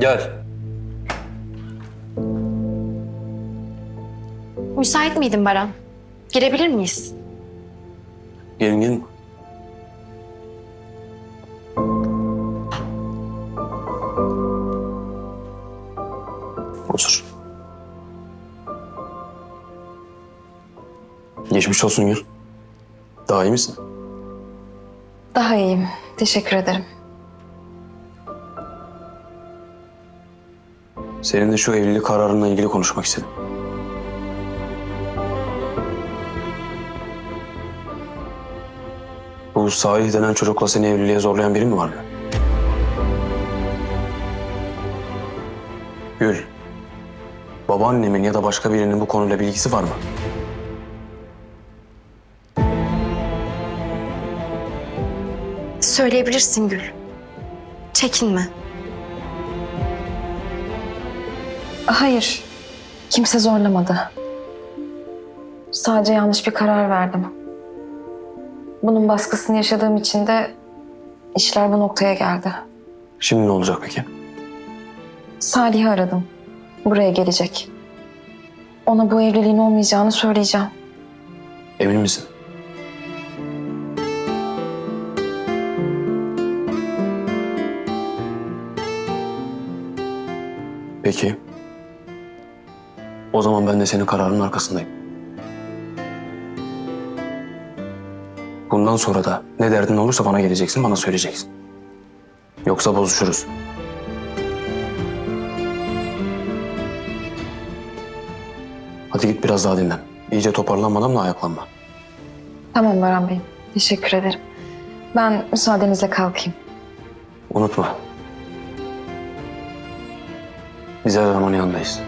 Gel. Müsait miydin Baran? Girebilir miyiz? Gelin gelin. Otur. Geçmiş olsun Gül. Daha iyi misin? Daha iyiyim. Teşekkür ederim. Seninle şu evlilik kararınla ilgili konuşmak istedim. Bu Salih denen çocukla seni evliliğe zorlayan biri mi vardı? Gül, babaannemin ya da başka birinin bu konuyla bilgisi var mı? Söyleyebilirsin Gül. Çekinme. Hayır. Kimse zorlamadı. Sadece yanlış bir karar verdim. Bunun baskısını yaşadığım için de işler bu noktaya geldi. Şimdi ne olacak peki? Salih'i aradım. Buraya gelecek. Ona bu evliliğin olmayacağını söyleyeceğim. Emin misin? Peki. O zaman ben de senin kararının arkasındayım. Bundan sonra da ne derdin olursa bana geleceksin, bana söyleyeceksin. Yoksa bozuşuruz. Hadi git biraz daha dinlen. İyice toparlanmadan da ayaklanma. Tamam Baran Bey. Teşekkür ederim. Ben müsaadenizle kalkayım. Unutma. Biz her zaman yanındayız.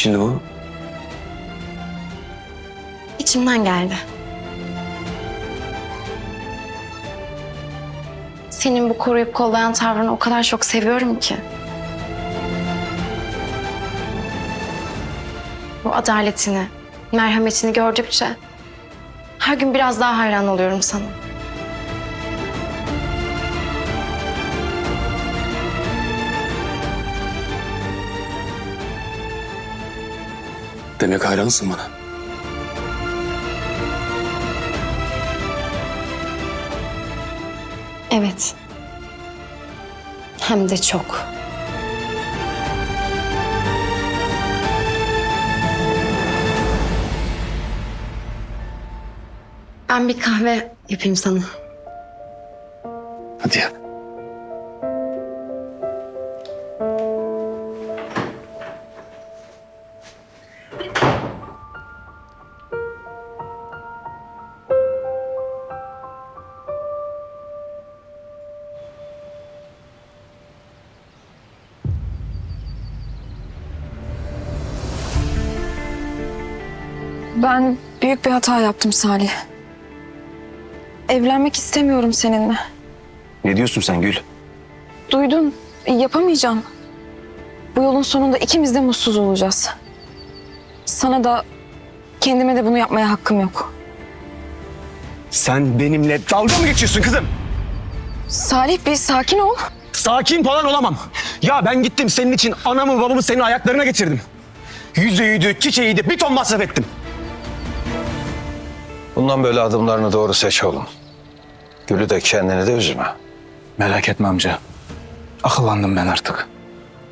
Niçin bu? İçimden geldi. Senin bu koruyup kollayan tavrını o kadar çok seviyorum ki. Bu adaletini, merhametini gördükçe her gün biraz daha hayran oluyorum sana. Demek hayransın bana. Evet. Hem de çok. Ben bir kahve yapayım sana. Hadi ya. Ben büyük bir hata yaptım Salih. Evlenmek istemiyorum seninle. Ne diyorsun sen Gül? Duydun, yapamayacağım. Bu yolun sonunda ikimiz de mutsuz olacağız. Sana da, kendime de bunu yapmaya hakkım yok. Sen benimle dalga mı geçiyorsun kızım? Salih bir sakin ol. Sakin falan olamam. Ya ben gittim senin için anamı babamı senin ayaklarına getirdim. Yüzüğüydü, çiçeğiydi, bir ton masraf ettim. Bundan böyle adımlarını doğru seç oğlum. Gülü de kendini de üzme. Merak etme amca. Akıllandım ben artık.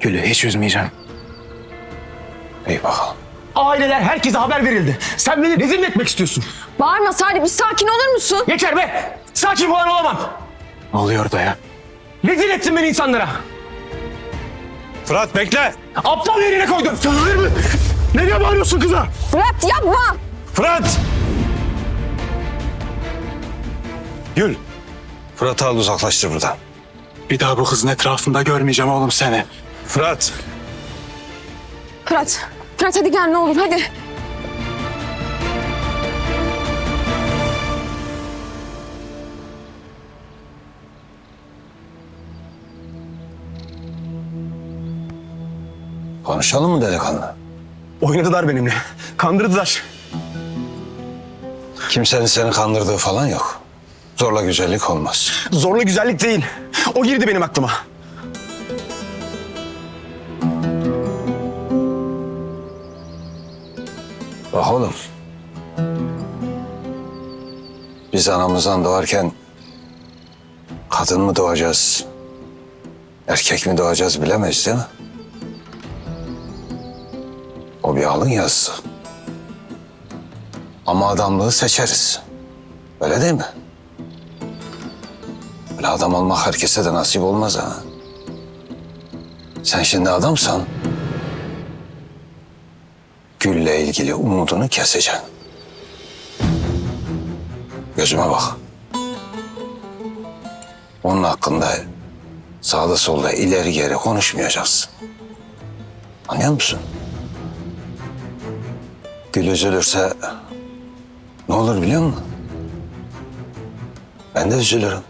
Gül'ü hiç üzmeyeceğim. İyi bakalım. Aileler herkese haber verildi. Sen beni rezil mi etmek istiyorsun? Bağırma Salih bir sakin olur musun? Yeter be! Sakin falan olamam. Ne oluyor da ya? Rezil ettin beni insanlara. Fırat bekle. Aptal yerine koydun. Sığır mı? Nereye bağırıyorsun kıza? Fırat yapma! Fırat! Gül. Fırat'ı al uzaklaştır buradan. Bir daha bu kızın etrafında görmeyeceğim oğlum seni. Fırat. Fırat, Fırat hadi gel ne olur hadi. Konuşalım mı delikanlı? Oynadılar benimle. Kandırdılar. Kimsenin seni kandırdığı falan yok. Zorla güzellik olmaz. Zorla güzellik değil. O girdi benim aklıma. Bak oğlum. Biz anamızdan doğarken kadın mı doğacağız, erkek mi doğacağız bilemeyiz değil mi? O bir alın yazısı. Ama adamlığı seçeriz. Öyle değil mi? Adam olmak herkese de nasip olmaz ha. Sen şimdi adamsan Gül'le ilgili umudunu keseceksin. Gözüme bak. Onun hakkında sağda solda ileri geri konuşmayacaksın. Anlıyor musun? Gül üzülürse ne olur biliyor musun? Ben de üzülürüm.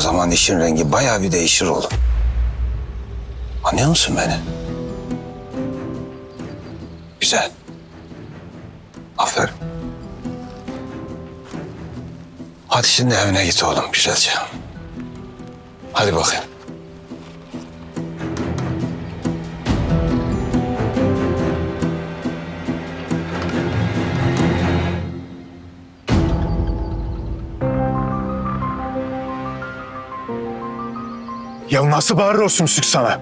Zaman işin rengi bayağı bir değişir oğlum. Anlıyor musun beni? Güzel. Aferin. Hadi şimdi evine git oğlum güzelce. Hadi bakayım. Ya nasıl bağırır o sümsük sana?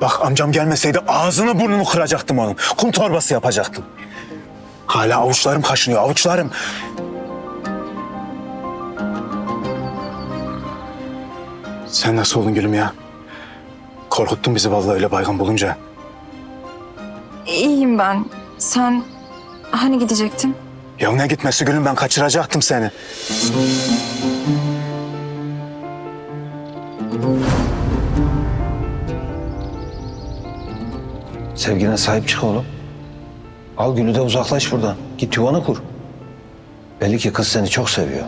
Bak amcam gelmeseydi ağzını burnunu kıracaktım onun. Kum torbası yapacaktım. Hala avuçlarım kaşınıyor, avuçlarım. Sen nasıl oldun gülüm ya? Korkuttun bizi vallahi öyle baygın bulunca. İyiyim ben. Sen hani gidecektin? Ya ne gitmesi gülüm ben kaçıracaktım seni. Sevgine sahip çık oğlum. Al Gül'ü de uzaklaş buradan. Git yuvanı kur. Belli ki kız seni çok seviyor.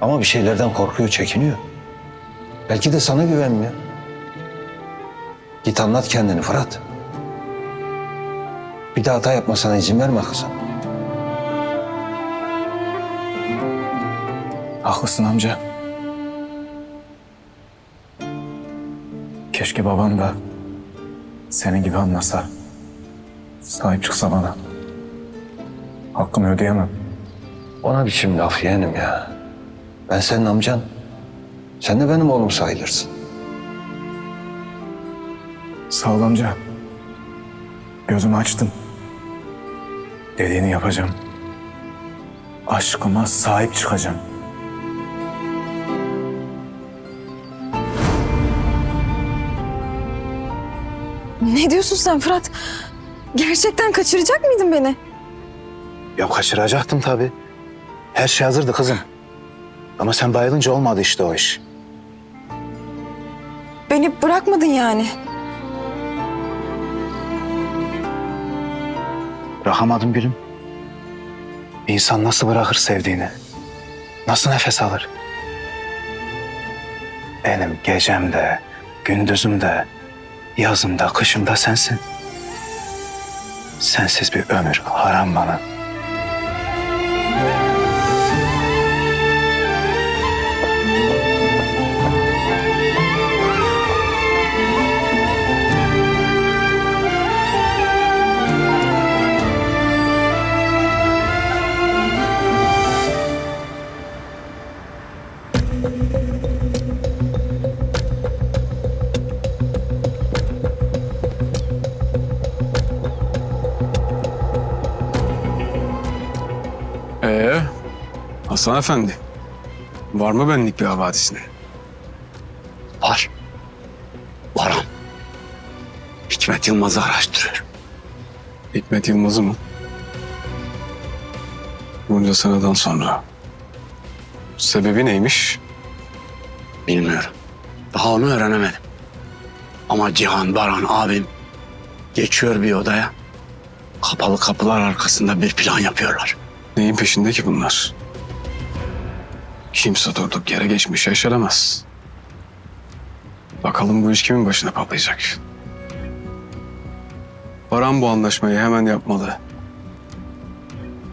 Ama bir şeylerden korkuyor, çekiniyor. Belki de sana güvenmiyor. Git anlat kendini Fırat. Bir daha hata yapmasına izin verme kızım. Haklısın amca. Keşke babam da senin gibi anlasa. Sahip çıksa bana. Hakkımı ödeyemem. Ona biçim laf yeğenim ya. Ben senin amcan. Sen de benim oğlum sayılırsın. Sağ ol amca. Gözümü açtın. Dediğini yapacağım. Aşkıma sahip çıkacağım. Ne diyorsun sen Fırat? Gerçekten kaçıracak mıydın beni? Ya kaçıracaktım tabii. Her şey hazırdı kızım. Ama sen bayılınca olmadı işte o iş. Beni bırakmadın yani. Bırakamadım gülüm. Bir insan nasıl bırakır sevdiğini? Nasıl nefes alır? Benim gecemde, gündüzümde, yazımda, kışımda sensin. Sensiz bir ömür haram bana. Hasan Efendi. Var mı benlik bir havadisine? Var. Baran. Hikmet Yılmaz'ı araştırıyor. Hikmet Yılmaz'ı mı? Bunca seneden sonra. Sebebi neymiş? Bilmiyorum. Daha onu öğrenemedim. Ama Cihan, Baran abim geçiyor bir odaya. Kapalı kapılar arkasında bir plan yapıyorlar. Neyin peşinde ki bunlar? Kimse durduk yere geçmişe yaşaramaz. Bakalım bu iş kimin başına patlayacak? Baran bu anlaşmayı hemen yapmalı.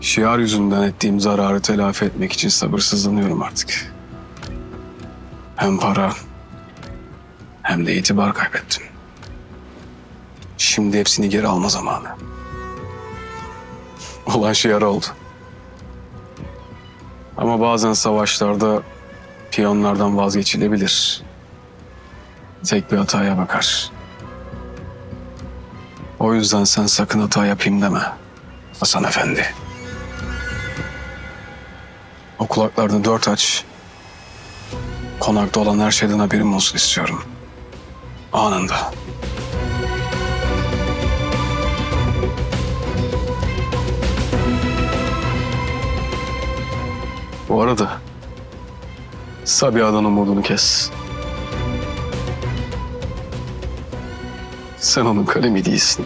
Şiar yüzünden ettiğim zararı telafi etmek için sabırsızlanıyorum artık. Hem para hem de itibar kaybettim. Şimdi hepsini geri alma zamanı. Olan şiar oldu. Ama bazen savaşlarda piyonlardan vazgeçilebilir. Tek bir hataya bakar. O yüzden sen sakın hata yapayım deme Hasan Efendi. O kulaklarını dört aç. Konakta olan her şeyden haberim olsun istiyorum. Anında. Bu arada Sabiha'dan umudunu kes. Sen onun kalemi değilsin.